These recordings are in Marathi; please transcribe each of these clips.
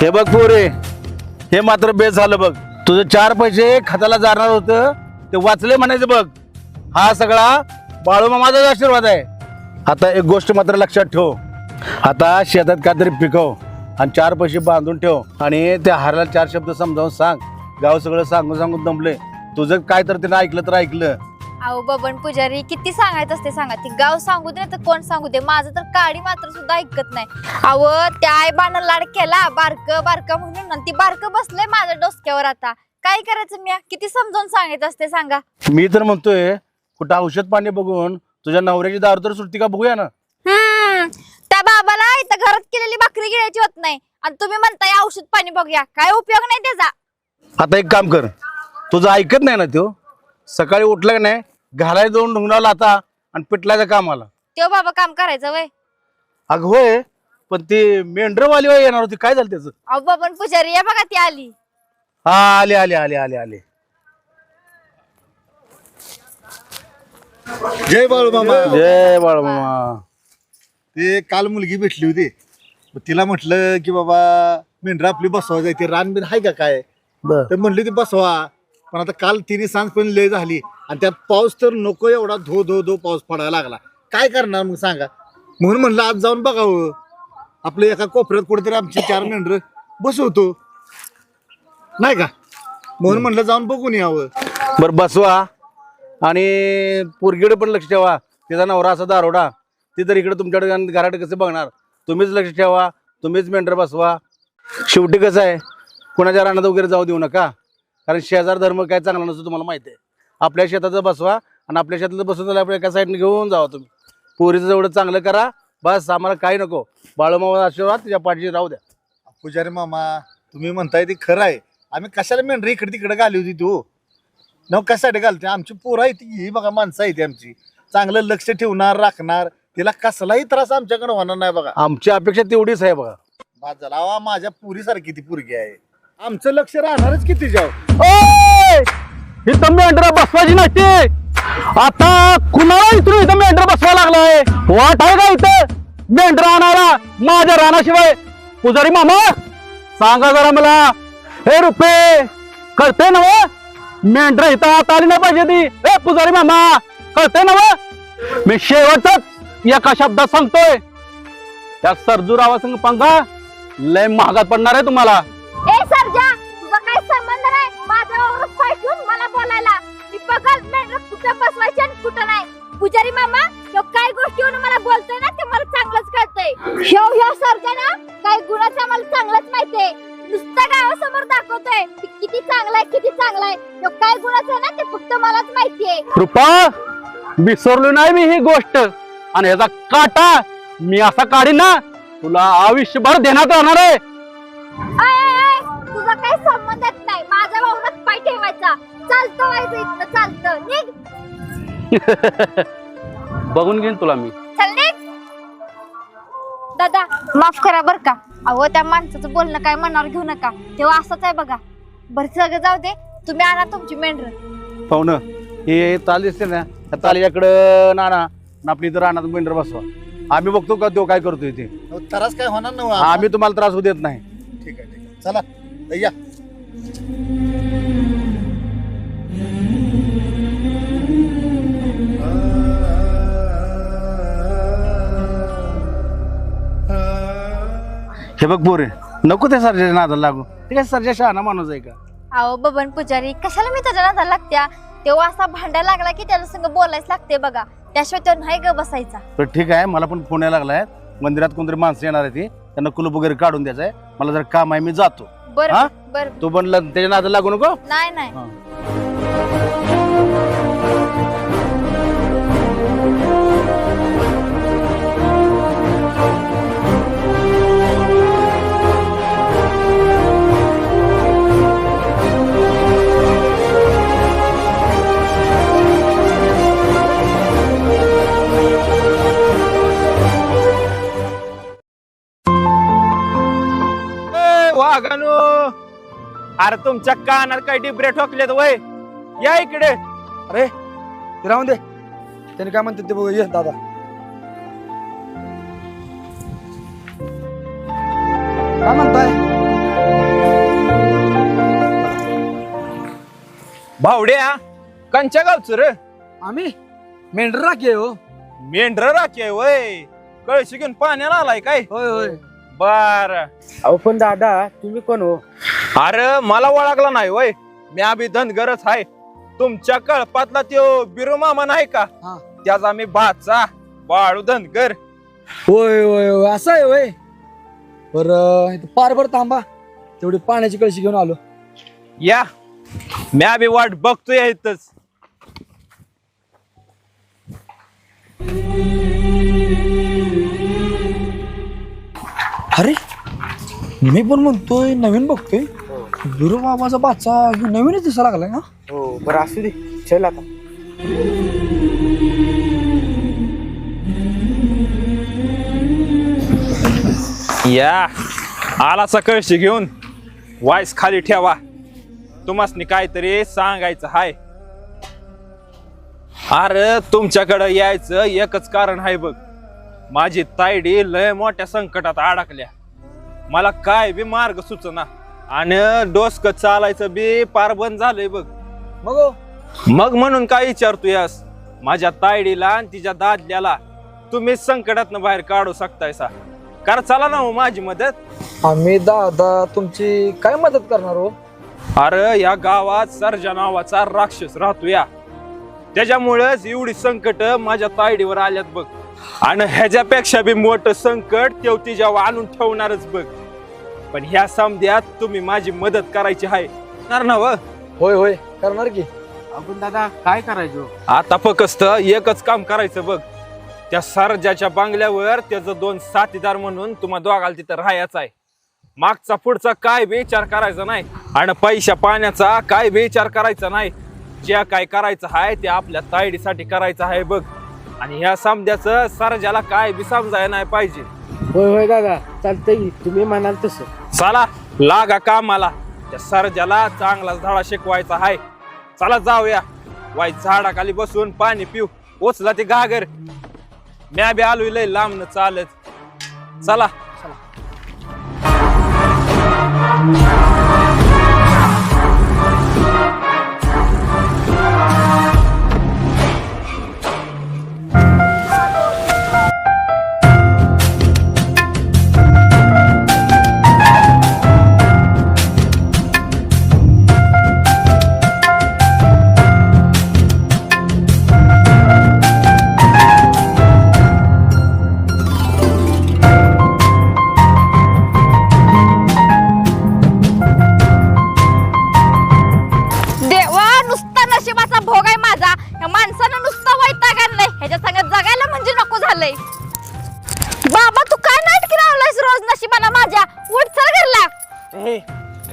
हे बघ पोरे हे मात्र बेस झालं बघ. तुझं चार पैसे खताला जाणार होतं ते वाचले म्हणायचं बघ. हा सगळा बाळूमामाचाच आशीर्वाद आहे. आता एक गोष्ट मात्र लक्षात ठेव. आता शेतात काहीतरी पिकव आणि चार पैसे बांधून ठेव आणि त्या हाराला चार शब्द समजावून सांग. गाव सगळं सांगून सांगून दमले. तुझं काय तर त्यानं ऐकलं तर ऐकलं. अहो बबन पुजारी किती सांगायचं असते सांगा. ती गाव सांगू दे तर कोण सांगू दे. माझं तर काडी मात्र सुद्धा ऐकत नाही. अहो त्या आई बाण लाड केला बारक बारक म्हणून आणि ती बारक बसलंय माझ्या डोसक्यावर आता. काय करायचं मी किती समजावून सांगायचं असते सांगा. मी तर म्हणतोय कुठं औषध पाणी बघून तुझ्या नवऱ्याची दारू तर सुट्टी का बघूया ना. हम्म. त्या बाबाला इथं घरात केलेली भाकरी गिळायची होत नाही. आणि तुम्ही म्हणताय औषध पाणी बघूया. काय उपयोग नाही त्याचा? आता एक काम कर. तुझं ऐकत नाही ना तो सकाळी उठलं का नाही घालायला जाऊन ढुंगणाला आता आणि पिटलायचं कामाला. तो बाबा काम करायचं वय. अगं होय पण ती मेंढरवाली वय येणार होती काय झालं त्याचं? अहो बबन पुजारी या बघा ती आली. हा आले आले आले आले आले. जय बाळू मामा. जय बाळमामा ते काल मुलगी भेटली होती. मग तिला म्हटलं की बाबा मेंढर आपली बसवा जायची रान बिन आहे का काय? बर. तर म्हणली ती बसवा. पण आता काल तिने सांज पण लय झाली. आणि त्यात पाऊस तर नको एवढा धो धो धो पाऊस पडायला लागला. काय करणार मग सांगा? म्हणून म्हणलं आज जाऊन बघावं. आपल्या एका कोपऱ्यात कुठेतरी आमची चार मेंढर बसवतो. नाही का? म्हणून म्हणलं जाऊन बघून यावं. बर बसवा. आणि पोरगीकडे पण लक्ष ठेवा. तिचा नवरा असा दारोडा. ती तर इकडे तुमच्याकडे आणि घराकडे बघणार? तुम्हीच लक्ष ठेवा. तुम्हीच मेंढर बसवा. शेवटी कसं आहे? कुणाच्या रानात वगैरे जाऊ देऊ नका. कारण शेजार धर्म काय चांगला नसतो तुम्हाला माहिती आहे. आपल्या शेताचं बसवा आणि आपल्या शेताचं बसून आपल्या एका साईडने घेऊन जावा तुम्ही. पोरीचं जेवढं चांगलं करा. बस आम्हाला काही नको. बाळूमामा आशीर्वाद तिच्या पाठीशी राहू द्या. पुजारी मामा तुम्ही म्हणताय ते खरं आहे. आम्ही कशाला मेंढरी इकडे तिकडे घाली होती तू? न कशासाठी घालते आमची पोरं आहे ती ही बघा माणसं आहे ती आमची. चांगलं लक्ष ठेवणार राखणार. तिला कसलाही त्रास आमच्याकडे होणार नाही बघा. आमची अपेक्षा तेवढीच आहे बघा. अहो, माझ्या पुरीसारखी ती पोरगी आहे. आमचं लक्ष राहणारच किती जाव इथं मेंढरा बसवायची नसते. आता कुणाला इथून इथं मेंढर बसवा लागलाय? वाट आहे का इथं? मेंढर आणायला माझ्या रानाशिवाय. पुजारी मामा सांगा जरा मला. हे रुपे कळते ना मेंढर इथं आता आली नाही पाहिजे ती. ए पुजारी मामा कळते ना मी शेवटच एका शब्दात सांगतोय. त्या सरजू संग पंगा लय महागात पडणार आहे तुम्हाला. सरजा तुझा काय संबंध नाही. माझ्या वावरात पाय ठेवून मला बोलायला. मी बघाल मेंढर कुठं बसवायचे आणि कुठं नाही. पुजारी मामा ह्यो काय गोष्टीवरून मला बोलतोय ना ते मला चांगलंच कळतंय. ह्यो ह्यो सरजा ना काय गुणाचं मला चांगलंच माहितीये. नुसतं गावासमोर दाखवतोय. की किती चांगला आहे किती चांगला आहे. ह्यो काय गुणाचं आहे ना ते फक्त मलाच माहितीये. कृपा विसरलो नाही मी ही गोष्ट. आणि याचा काटा मी असा काढीन ना तुला आयुष्यभर देण्यात राहणार आहे. बघून घेईन तुला मी. चल निघ दादा माफ करा बर का. अहो त्या माणसाचं बोलणं काय मनावर घेऊ नका. तेव्हा असंच आहे बघा. बरं सगळं जाऊ दे. तुम्ही आणा तुमची मेंढर. पाहुणं हे ताल दिसते ना त्या तालीच्याकडं नाना आणि आपली इथं राहणार मेंढर बसवा. आम्ही बघतो का तो काय करतोय ते. अहो, त्रास काय होणार ना आम्ही तुम्हाला त्रास होऊ देत नाही. ठीक आहे ठीक आहे. चला या. हे बघ पोरे नको त्या सर्जाच्या नादाला लागू. ते काय सर्जा शहाणा माणूस आहे का? अहो बबन पुजारी कशाला मी त्याच्या नादाला लागत्या? तेव्हा असा भांडायला लागला की त्याच्या संग बोलायच लागते बघा. त्याशिवाय तो नाही ग बसायचा. तर ठीक आहे मला पण फोन यायला लागलाय. मंदिरात कोणतरी माणसं येणार आहे ती. त्यांना कुलूप वगैरे काढून द्यायचं आहे मला जर काम आहे मी जातो. हा? बर. बर तू पण ल- त्याच्या नादाला लागू नको? नाही नाही. तुमच्या कानात काही डिब्रे ठोकलेत वय. या इकडे. अरे राहून दे. त्याने काय म्हणते ते बघू ये दादा. काय म्हणताय? भावड्या कंच्या गावचं रे. आम्ही? मेंढर राखी हो. मेंढर राखी वय. कळशी घेऊन पाण्याला आलाय काय? होय होय. बर. अहो पण दादा तुम्ही कोण हो? अरे मला ओळखला नाही वय. मी अभि धनगरच आहे. तुमच्या कळपातला त्यो बिरू मामा नाही का? हा. त्याचा मी भाचा बाळू धनगर. होय होय होय असं आहे होय बर पार बर थांबा. तेवढी पाण्याची कळशी घेऊन आलो. या. मी अभि वाट बघतोय इथंच. अरे मी पण म्हणतोय नवीन बघतोय. गुरु बाबाचा बाचा ह्यो नवीनच दिसा लागलाय ना? हो बरं असू दे चल आता. या आलाचा कळशी घेऊन. वाईस खाली ठेवा. तुम्हासनी काहीतरी सांगायचं हाय. अरे तुमच्याकडं यायचं एकच कारण आहे बघ. माझी तायडी लय मोठ्या संकटात अडकल्या. मला काय बी मार्ग सुचना. आणि डोसक चालायचं बी पार बंद झालंय बघ. मग हो, मग म्हणून काय विचारतो यास? माझ्या तायडीला आणि तिच्या दादल्याला तुम्ही संकटातनं बाहेर काढू शकताय सा कर चला ना हो माझी मदत. आम्ही दादा तुमची काय मदत करणार हो? अरे या गावात सर्जा नावाचा राक्षस राहतो या. त्याच्यामुळेच एवढी संकट माझ्या तायडीवर आल्यात बघ. आणि ह्याच्यापेक्षा बी मोठं संकट तेव तिच्यावर आणून ठेवणारच बघ. पण ह्या समध्यात तुम्ही माझी मदत करायची आहे. करणार ना व? होय होय. करणार की. आपण दादा काय करायचो? आता फक्त एकच काम करायचं बघ. त्या सरजाच्या बांगल्यावर त्याचं दोन साथीदार म्हणून तुम्हा दोघाला तिथं राहायचं आहे. मागचा पुढचा काय विचार करायचा नाही आणि पैशा पाण्याचा काय विचार करायचा नाही. जे काय करायचं आहे ते आपल्या तायडीसाठी करायचं आहे बघ. आणि ह्या समद्याचं सरजाला काय बी समजायला नाही पाहिजे. होय होय दादा. चालतंय तुम्ही म्हणाल तसं. चला लागा कामाला. त्या सरजाला चांगलाच धडा शिकवायचा आहे चला जाऊया. वाईट झाडाखाली बसून पाणी पिऊ. ओचला ते घागर. म्या बी आलोय लय लांबन चालत. चला. देवा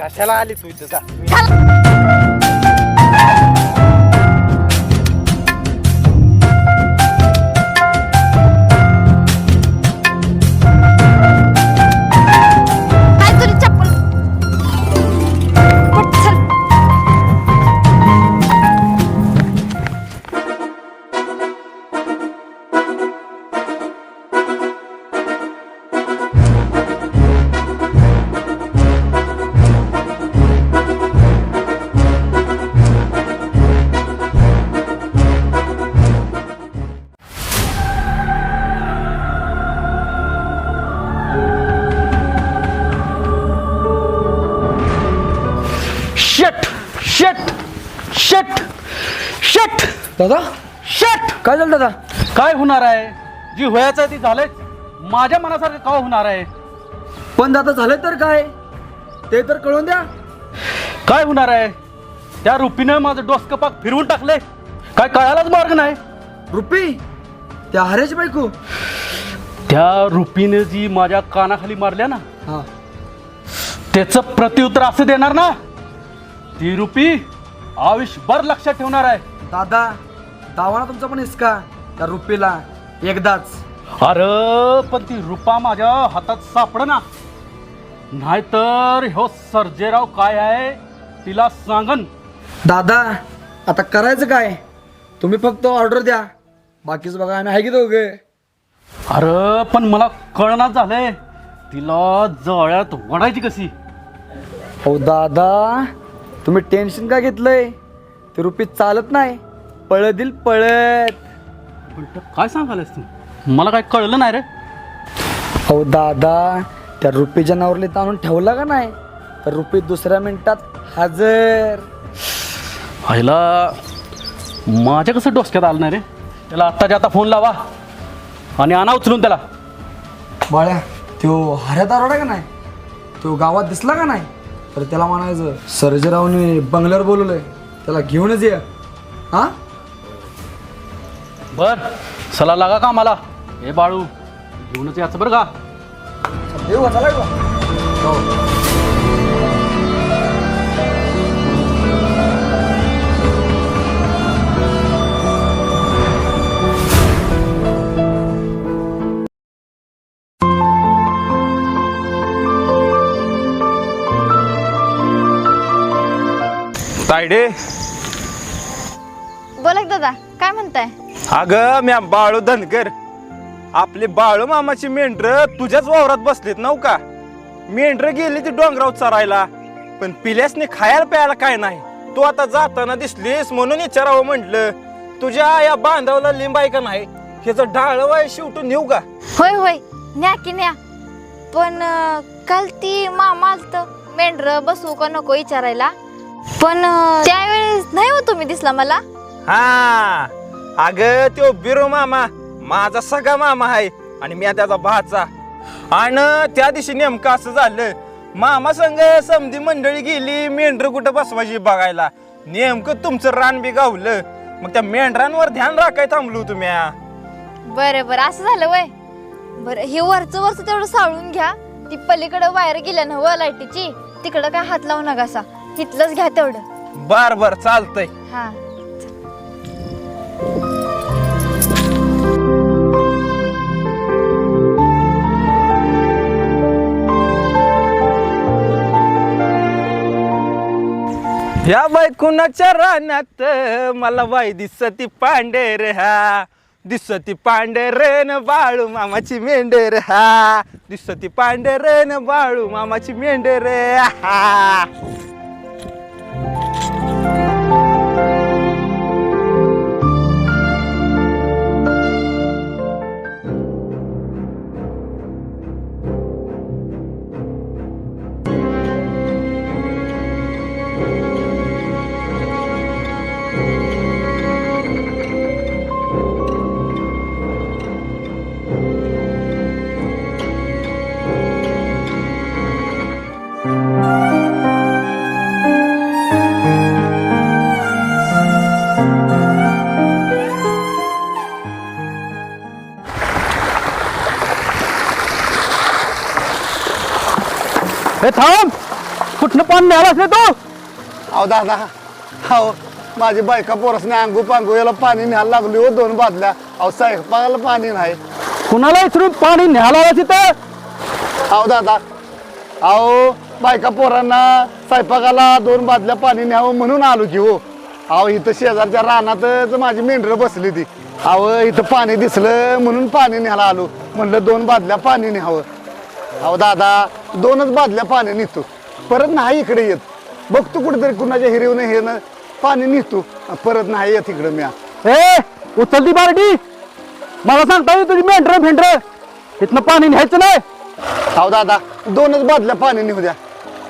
कशाला आली तू इथं? जा. चल. दादा? शेट काय झालं दादा? काय होणार आहे? जी व्हायचं आहे ती झालंय. माझ्या मनासारखं का होणार आहे? पण दादा झालं तर काय? ते तर कळून द्या. काय होणार आहे? त्या रुपीनं माझं डोसकं पाक फिरवून टाकले. काय कळायलाच मार्ग नाही. रुपी त्या हरेच बायको. त्या रुपीने जी माझ्या कानाखाली मारल्या ना हा. त्याचं प्रत्युत्तर असं देणार ना ती रुपी आयुष्यभर लक्षात ठेवणार आहे. दादा दावाना तुमचा पण इसका त्या रुपीला. एकदाच. अरे पण ती रुपा माझ्या हातात सापड ना नाहीतर ह्यो सर्जेराव काय आहे तिला सांगन. दादा आता करायचं काय? तुम्ही फक्त ऑर्डर द्या. बाकीचं बघा आम्ही आहे की दोघे? अरे पण मला कळणार झालंय तिला जळ्यात वडायची कशी? हो दादा तुम्ही टेन्शन का घेतलंय? ते रुपी चालत नाही. पळदिल पळत. काय सांगायलास तू? मला काय कळलं नाही रे. अहो दादा त्या रुपीच्या नावरली आणून ठेवला का नाही? तर रुपी दुसऱ्या मिनिटात हजर. आईला माझ्या कसं डोसक्यात आलं नाही रे? त्याला आत्ताच्या आता फोन लावा आणि आणा उचलून त्याला. बाळ्या तो हऱ्या दारोडा का नाही? तो गावात दिसला का नाही? तर त्याला म्हणायचं सर्जेरावने बंगल्यावर बोलवलंय. त्याला घेऊनच ये. हा? बर चला लागा का मला हे बाळू घेऊनच याचं बरं का? का? चला तायडे बोला की दादा काय म्हणताय? अगं म्या बाळू धनकर आपली बाळू मामाची मेंढर तुझ्याच वावरात बसलीत नव का? मेंढर गेली ती डोंगराव चरायला पण पिल्यासने खायला प्यायला काय नाही. तू आता जाताना दिसलीस म्हणून विचारावं म्हटलं. तुझ्या या बांधावला लिंब आहे का नाही? ह्याचं डाळ वाय शेवटून नेऊ का? होय होय न्या की न्या. पण अं, काल ती मामा आलत मेंढर बसवू का नको विचारायला? पण अं, त्यावेळेस नाही हो तुम्ही दिसला मला. हा. अग तो बिरो मामा माझा सगळा मामा आहे आणि मी त्याचा भाचा. आणि त्या दिवशी नेमकं असं झालं मामा संग समधी मंडळी गेली मेंढर कुठं बसवायची बघायला. नेमकं तुमचं रान बी गावलं. मग त्या मेंढरांवर ध्यान राखाय थांबलो तुम्ही. बरं बरं असं झालं वय. बरं हे वरचं वरचं तेवढं साळून घ्या. ती पलीकडं वायर गेल्या ना व लाईटीची. तिकडं काय हात लावू नका असा. तिथलंच घ्या तेवढं. बर बर चालतंय. हा. या बाई कुणाच्या रानात? मला बाई दिसती पांढेर हा. दिसती पांढरेन बाळू मामाची मेंढेर हा. दिसती पांढरेन बाळू मामाची मेंढेर हा. हे थांब. कुठनं पाणी न्यायलास रे तू? अहो दादा. अहो माझी बायका पोरसने अंगू पांगू याला पाणी न्यायला लागली हो दोन बादल्या. अहो स्वयंपाकाला पाणी नाही. कुणाला इथून पाणी न्यायला आलास इथं? अहो दादा. अहो बायका पोरांना स्वयंपाकाला दोन बादल्या पाणी न्यावं म्हणून आलो की हो. अहो इथं शेजारच्या रानातच माझी मेंढरं बसली ती. अहो इथं पाणी दिसलं म्हणून पाणी न्यायला आलो. म्हणलं दोन बादल्या पाणी न्यावं. अहो दादा. दोनच बादल्या पाणी निघतो परत नाही इकडे येत. बघतो कुठेतरी कुणाच्या हिरीवनं हे न पाणी निघतो परत नाही येत इकडं म्या. ए उचलती बारडी. मला सांगता येईल तुझी मेंढर फेंढर इथनं पाणी न्यायचं नाही. अहो दादा दोनच बादल्या पाणी निघू द्या.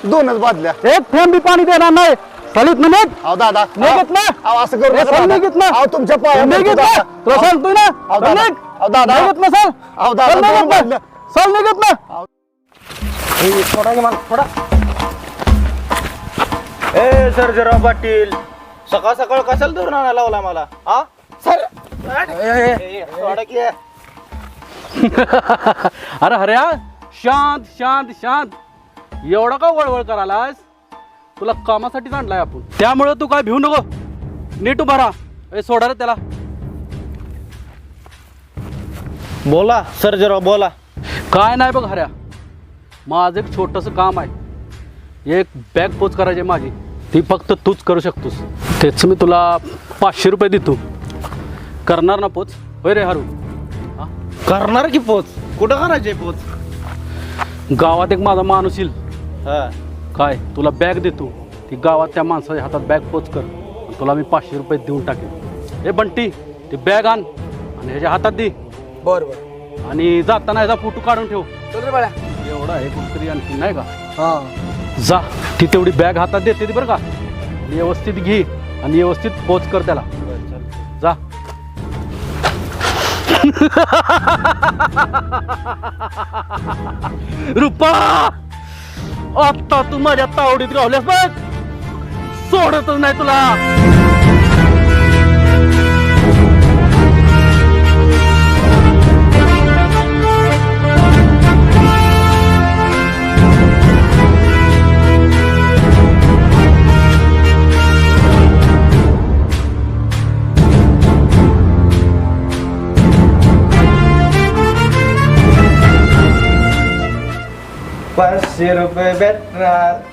दोनच बादल्या. एक थेंब बी पाणी देणार नाही. चलित ना नेत अहो दादा. निघत ना अहो असं करू नका दादा. निघत ना अहो तुमच्या पाया निघत ना. तुला सांगतोय ना. अहो, दादा. निघ. अहो, दादा. निघत ना चल अहो, दादा, चल निघत दोन ना बादल्या. चल निघत ना ए सर्जराव पाटील सकाळ सकाळ कशाला धरून आणायला लावला मला? हा? सर. अरे हऱ्या शांत शांत शांत. एवढा का वळवळ करायलास? तुला कामासाठीच आणलाय आपण. त्यामुळं तू काय भिवू नको. नीट उभा राहा. ए सोडा रे त्याला. बोला सर्जराव बोला. काय नाही बघ हऱ्या माझं एक छोटंसं काम आहे. एक बॅग पोच करायची आहे माझी. ती फक्त तूच करू शकतोस. तेच मी तुला पाचशे रुपये देतो. करणार ना पोच? होय रे हरू? करणार की पोच? कुठं करायचे पोच? गावात एक माझा माणूस येईल. हा. काय? तुला बॅग देतो. ती गावात त्या माणसाच्या हातात बॅग पोच कर. तुला मी पाचशे रुपये देऊन टाकेन. हे बंटी ते बॅग आण. आणि ह्याच्या हातात दे. बर बर. आणि जाताना ह्याचा फोटो काढून ठेव. चल रे बाळ्या. एवढा आहे कुठतरी आणखी नाही का? हा. जा ती तेवढी बॅग हातात देते ती बरं का. व्यवस्थित घे आणि व्यवस्थित पोच कर त्याला. जा. रुपा! आता तू माझ्या तावडीत गावल्यास बघ. सोडतच नाही तुला. पाचशे रुपये भेटणार